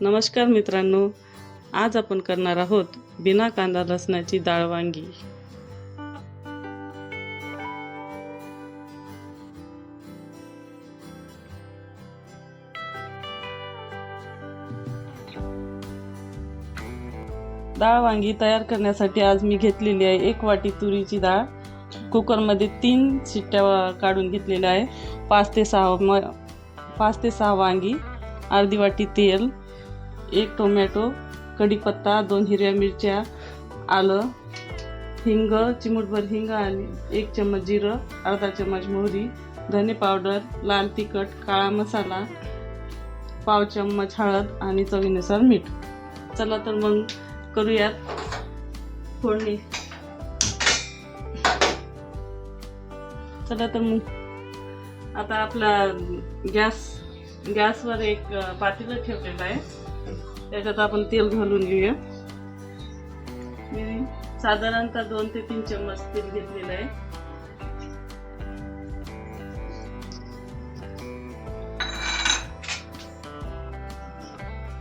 नमस्कार मित्रांनो आज आपण करणार आहोत बिना कांदा लसणाची डाळ वांगी. डाळ वांगी तयार करण्यासाठी आज मी घेतलेली आहे एक वाटी तुरीची डाळ. कुकरमध्ये तीन शिट्ट्या काढून घेतलेल्या आहे. पाच ते सहा म पाच ते सहा वांगी अर्धी वाटी तेल एक टोमॅटो कढीपत्ता दोन हिरव्या मिरच्या आलं हिंग चिमूटभर हिंग आणि एक चम्मच जिरं अर्धा चम्मच मोहरी धने पावडर लाल तिखट काळा मसाला पाव चम्मच हळद आणि चवीनुसार मीठ. चला तर मग करूयात फोडणी. चला तर मग. आता आपला गॅस गॅसवर एक पातेलं ठेवलेलं आहे. त्याच्यात आपण तेल घालून घेऊया. मी साधारणतः दोन ते तीन चम्मच तेल घेतलेलं आहे.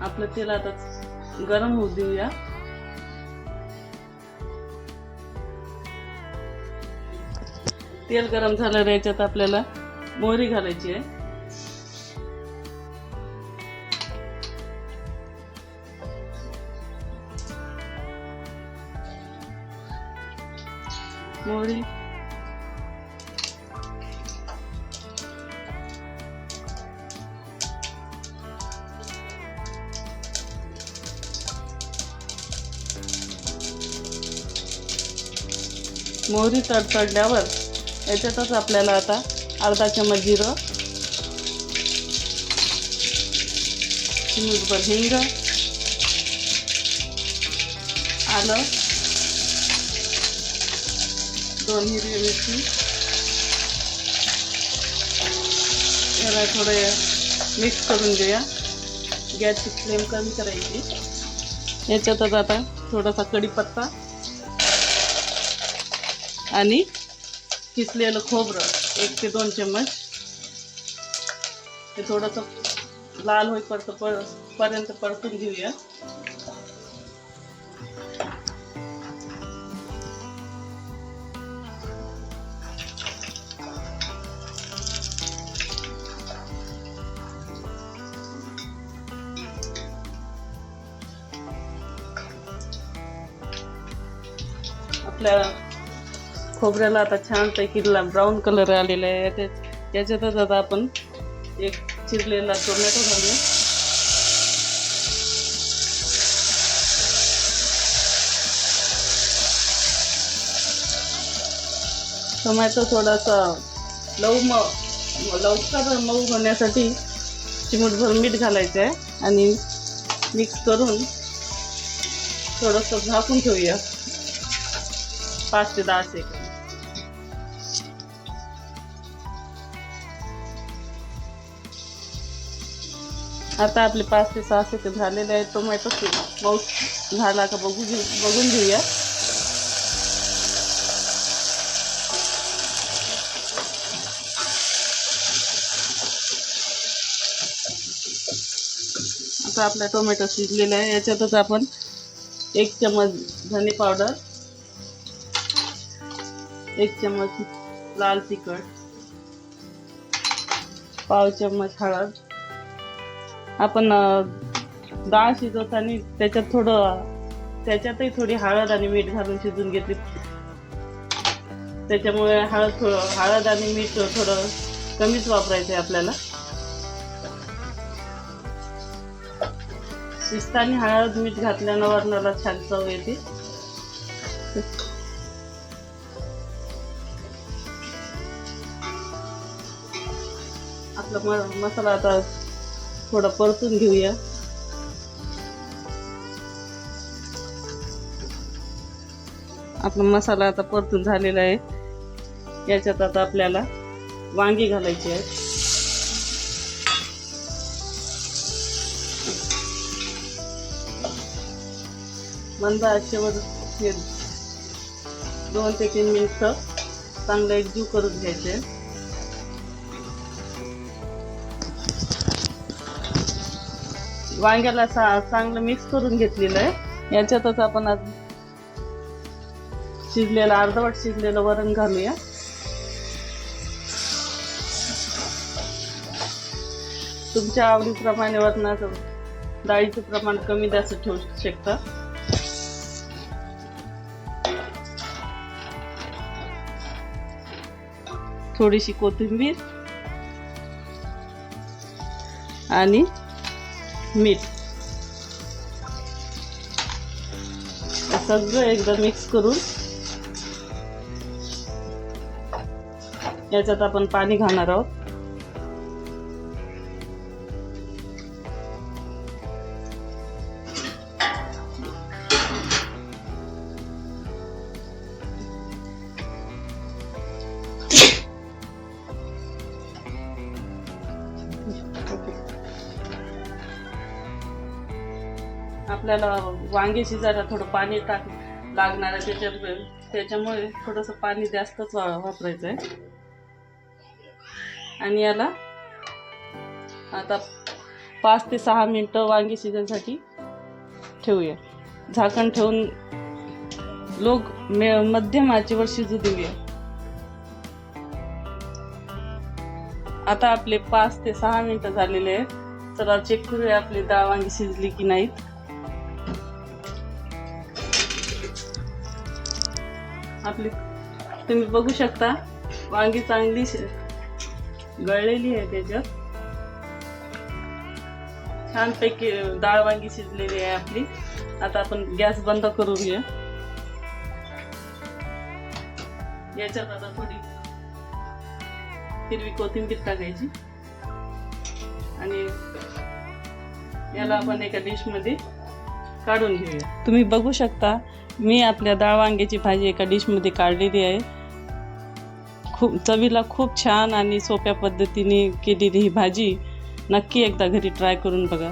आपलं तेल आता गरम होऊ देऊया. तेल गरम झालं याच्यात आपल्याला मोहरी घालायची आहे. मोहरी मोहरी तडतडल्यावर याच्यातच आपल्याला आता अर्धा चमच जिरं चिमूटभर हिंग आलं. दोन हिरवी मिरची. याला थोडं मिक्स करून घेऊया. गॅसची फ्लेम कमी करायची. याच्यातच आता थोडासा कढीपत्ता आणि किसलेलं खोबरं एक ते दोन चम्मच. ते थोडंसं लाल होईपर्यंत पर पर्यंत परतून घेऊया. आपल्या खोबऱ्याला आता छानपैकी ब्राऊन कलर आलेला आहे. त्या- त्याच्यातच आता आपण एक चिरलेला टोमॅटो घालूया. टोमॅटो थोडासा लव म लवकर मऊ होण्यासाठी चिमूटभर मीठ घालायचं आहे आणि मिक्स करून थोडंसं झाकून ठेवूया. पाच ते दहा सेकंद आता आपले पाच ते सहा सेकंद झालेले आहेत टोमॅटो मऊ झाला का बघू घेऊ बघून घेऊया आता आपला टोमॅटो शिजलेला आहे याच्यातच आपण एक चमच धने पावडर एक चम्मच लाल तिखट पाव चम्मच हळद. आपण डाळ शिजवताना त्याच्यात थोडं त्याच्यातही थोडी हळद आणि मीठ घालून शिजून घेतली. त्याच्यामुळे हळद थोडं हळद आणि मीठ थोडं कमीच वापरायचं आहे आपल्याला. शिजताना हळद मीठ घातल्यानं वरणाला छान चव येते. आपला म मसाला आता थोडा परतून घेऊया. आपला मसाला आता परतून झालेला आहे. याच्यात आता आपल्याला वांगी घालायची आहेत मंद आचेवर हे दोन ते तीन मिनिट चांगलं एकजीव करून घ्यायचे. वांग्याला सा चांगलं मिक्स करून घेतलेलं आहे. याच्यातच आपण आज शिजलेलं अर्धवट शिजलेलं वरण घालूया. तुमच्या आवडीप्रमाणे वरणाचं डाळीचं प्रमाण कमी जास्त ठेवू शकता. थोडीशी कोथिंबीर आणि मीठ. सगळं एकदा मिक्स करून याच्यात आपण पाणी घालणार आहोत. आपल्याला वांगे शिजायला थोडं पाणी टाक लागणार आहे त्याच्या त्याच्यामुळे थोडंसं पाणी जास्तच वा वापरायचं आहे आणि याला आता पाच ते सहा मिनटं वांगी शिजण्यासाठी ठेवूया. झाकण ठेवून लोक मे मध्यम आचेवर शिजू देऊया. आता आपले पाच ते सहा मिनटं झालेले आहेत. चला चेक करूया आपली डाळ वांगी शिजली की नाहीत. आपली तुम्ही बघू शकता वांगी चांगली गळलेली आहे त्याच्यात. छानपैकी डाळ वांगी शिजलेली आहे आपली. आता आपण गॅस बंद करून घेऊ. याच्यात आता थोडी हिरवी कोथिंबीर टाकायची. आणि याला आपण एका डिशमध्ये काढून घेऊया. तुम्ही बघू शकता मी आपल्या डाळ वांग्याची भाजी एका डिशमध्ये काढलेली आहे. खूप चवीला खूप छान आणि सोप्या पद्धतीने केलेली ही भाजी नक्की एकदा घरी ट्राय करून बघा.